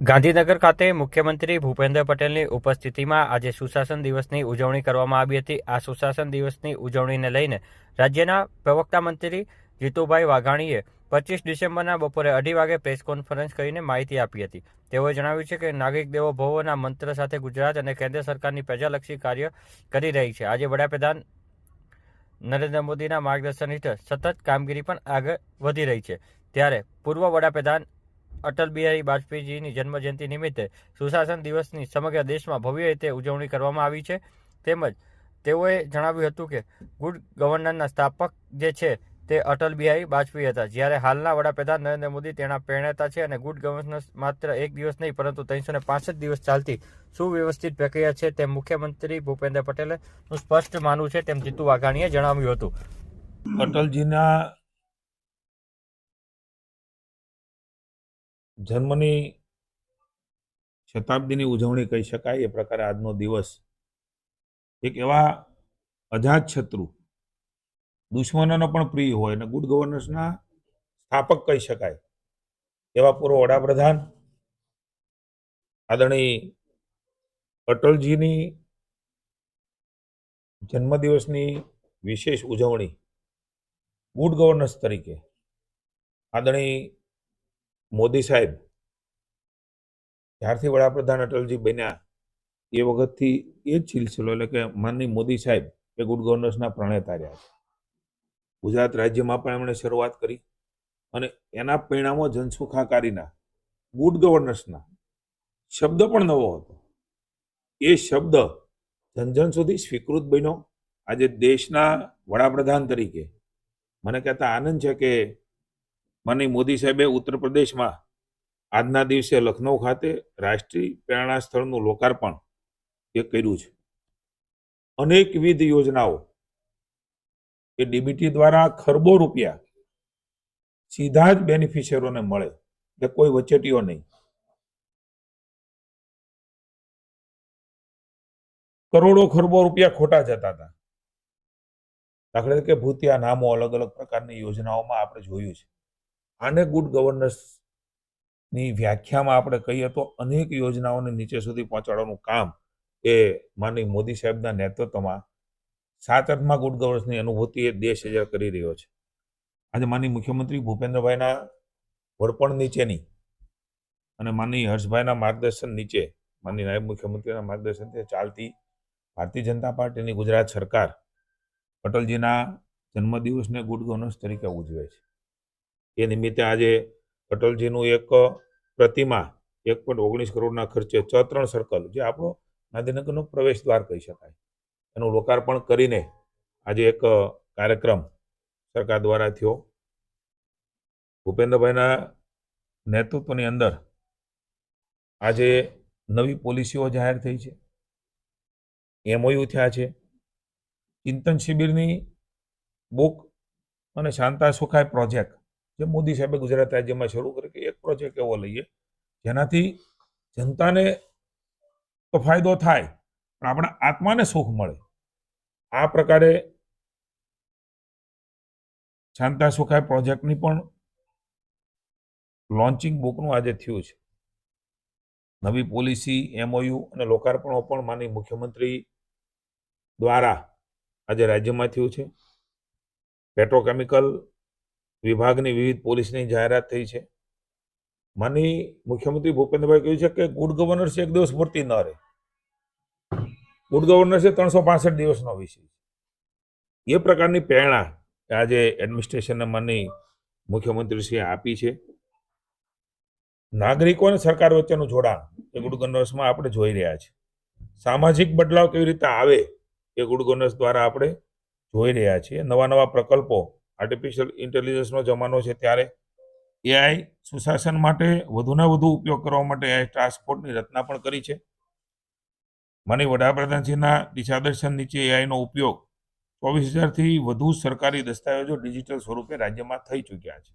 ગાંધીનગર ખાતે મુખ્યમંત્રી ભૂપેન્દ્ર પટેલની ઉપસ્થિતિમાં આજે સુશાસન દિવસની ઉજવણી કરવામાં આવી હતી. આ સુશાસન દિવસની ઉજવણીને લઈને રાજ્યના પ્રવક્તા મંત્રી જીતુભાઈ વાઘાણીએ પચીસ ડિસેમ્બરના બપોરે અઢી વાગે પ્રેસ કોન્ફરન્સ કરીને માહિતી આપી હતી. તેઓએ જણાવ્યું છે કે નાગરિક દેવો ભવોના મંત્ર સાથે ગુજરાત અને કેન્દ્ર સરકારની પ્રજાલક્ષી કાર્ય કરી રહી છે. આજે વડાપ્રધાન નરેન્દ્ર મોદીના માર્ગદર્શન હેઠળ સતત કામગીરી પણ આગળ વધી રહી છે. ત્યારે પૂર્વ વડાપ્રધાન અટલ બિહારી વાજપેયીજીની જન્મજયંતિ નિમિત્તે સુશાસન દિવસની સમગ્ર દેશમાં ભવ્ય રીતે ઉજવણી કરવામાં આવી છે. તેમજ તેઓએ જણાવ્યું હતું કે, ગુડ ગવર્નરના સ્થાપક જે છે તે અટલ બિહારી વાજપેયી હતા. જ્યારે હાલના વડાપ્રધાન નરેન્દ્ર મોદી તેના પ્રેરણાતા છે અને ગુડ ગવર્નન્સ માત્ર એક દિવસ નહીં, પરંતુ ત્રણસો ને પાંસઠ દિવસ ચાલતી સુવ્યવસ્થિત પ્રક્રિયા છે તેમ મુખ્યમંત્રી ભૂપેન્દ્ર પટેલે સ્પષ્ટ માનવું છે તેમ જીતુ વાઘાણીએ જણાવ્યું હતું. અટલજીના જન્મની શતાબ્દીની ઉજવણી કહી શકાય, એ પ્રકારે આજનો દિવસ એક એવા અજાત શત્રુ, દુશ્મનોનો પણ પ્રિય હોય અને ગુડ ગવર્નન્સના સ્થાપક કહી શકાય. એવા પૂર્વ વડાપ્રધાન આદરણીય અટલજીની જન્મદિવસની વિશેષ ઉજવણી ગુડ ગવર્નન્સ તરીકે આદરણીય મોદી સાહેબ, જ્યારથી વડાપ્રધાન અટલજી બન્યા, એ વખતથી એ જ સિલસિલો એટલે કે માનની મોદી સાહેબ એ ગુડ ગવર્નન્સના પ્રણેતા રહ્યા છે. ગુજરાત રાજ્યમાં પણ એમણે શરૂઆત કરી અને એના પરિણામો જનસુખાકારીના ગુડ ગવર્નન્સના શબ્દ પણ નવો હતો. એ શબ્દ જન જન સુધી સ્વીકૃત બન્યો. આજે દેશના વડાપ્રધાન તરીકે મને કહેતા આનંદ છે કે માનની મોદી સાહેબે ઉત્તર પ્રદેશમાં આજના દિવસે લખનૌ ખાતે રાષ્ટ્રીય પ્રેરણા સ્થળનું લોકાર્પણ એ કર્યું છે. અનેકવિધ યોજનાઓ કે ડીબીટી દ્વારા ખરબો રૂપિયા સીધા જ બેનિફિશિયરોને મળે એટલે કોઈ વચેટીઓ નહીં. કરોડો ખરબો રૂપિયા ખોટા જતા હતા. દાખલા તરીકે ભૂતિયા નામો અલગ અલગ પ્રકારની યોજનાઓમાં આપણે જોયું છે. આને ગુડ ગવર્નન્સની વ્યાખ્યામાં આપણે કહીએ તો અનેક યોજનાઓને નીચે સુધી પહોંચાડવાનું કામ એ માનની મોદી સાહેબના નેતૃત્વમાં સાત અર્થમાં ગુડ ગવર્નન્સની અનુભૂતિ એ દેશ હજાર કરી રહ્યો છે. આજે માનની મુખ્યમંત્રી ભૂપેન્દ્રભાઈના વડપણ નીચેની અને માનની હર્ષભાઈના માર્ગદર્શન નીચે માનની નાયબ મુખ્યમંત્રીના માર્ગદર્શનથી ચાલતી ભારતીય જનતા પાર્ટીની ગુજરાત સરકાર અટલજીના જન્મદિવસને ગુડ ગવર્નન્સ તરીકે ઉજવે છે. એ નિમિત્તે આજે અટલજીનું એક પ્રતિમા એક પોઈન્ટ ઓગણીસ કરોડના ખર્ચે ચ ત્રણ સર્કલ જે આપણો ગાંધીનગરનો પ્રવેશ દ્વાર કહી શકાય. એનું લોકાર્પણ કરીને આજે એક કાર્યક્રમ સરકાર દ્વારા થયો. ભૂપેન્દ્રભાઈના નેતૃત્વની અંદર આજે નવી પોલિસીઓ જાહેર થઈ છે. એમઓયુ થયા છે. ચિંતન શિબિરની બુક અને શાંતા સુખાય પ્રોજેક્ટ જે મોદી સાહેબે ગુજરાત રાજ્યમાં શરૂ કરી કે એક પ્રોજેક્ટ એવો લઈએ, જેનાથી જનતાને તો ફાયદો થાય, પણ આપણા આત્માને સુખ મળે. આ પ્રકારે શાંતા સુખાય પ્રોજેક્ટની પણ લોન્ચિંગ બુકનું આજે થયું છે. નવી પોલિસી એમઓયુ અને લોકાર્પણો પણ માની મુખ્યમંત્રી દ્વારા આજે રાજ્યમાં થયું છે. પેટ્રોકેમિકલ વિભાગની વિવિધ પોલિસીની જાહેરાત થઈ છે. માની મુખ્યમંત્રી ભૂપેન્દ્રભાઈ કહ્યું છે કે ગુડ ગવર્નન્સ એક દિવસ પૂરતી ન રહે. ગુડ ગવર્નન્સ એ ત્રણસો પાસઠ દિવસનો વિષય છે. એ પ્રકારની પ્રેરણા આજે એડમિનિસ્ટ્રેશનને માની મુખ્યમંત્રીશ્રીએ આપી છે. નાગરિકો અને સરકાર વચ્ચેનું જોડાણ એ ગુડ ગવર્નન્સમાં આપણે જોઈ રહ્યા છીએ સામાજિક બદલાવ કેવી રીતે આવે એ ગુડ ગવર્નન્સ દ્વારા આપણે જોઈ રહ્યા છીએ. નવા નવા પ્રકલ્પો આર્ટિફિશિયલ ઇન્ટેલિજન્સનો જમાનો છે ત્યારે એઆઈ સુશાસન માટે વધુને વધુ ઉપયોગ કરવા માટે એઆઈ ટ્રાન્સપોર્ટની રચના પણ કરી છે. મને વડાપ્રધાનશ્રીના દિશાદર્શન નીચે એઆઈનો ઉપયોગ ચોવીસ હજારથી વધુ સરકારી દસ્તાવેજો ડિજિટલ સ્વરૂપે રાજ્યમાં થઈ ચૂક્યા છે.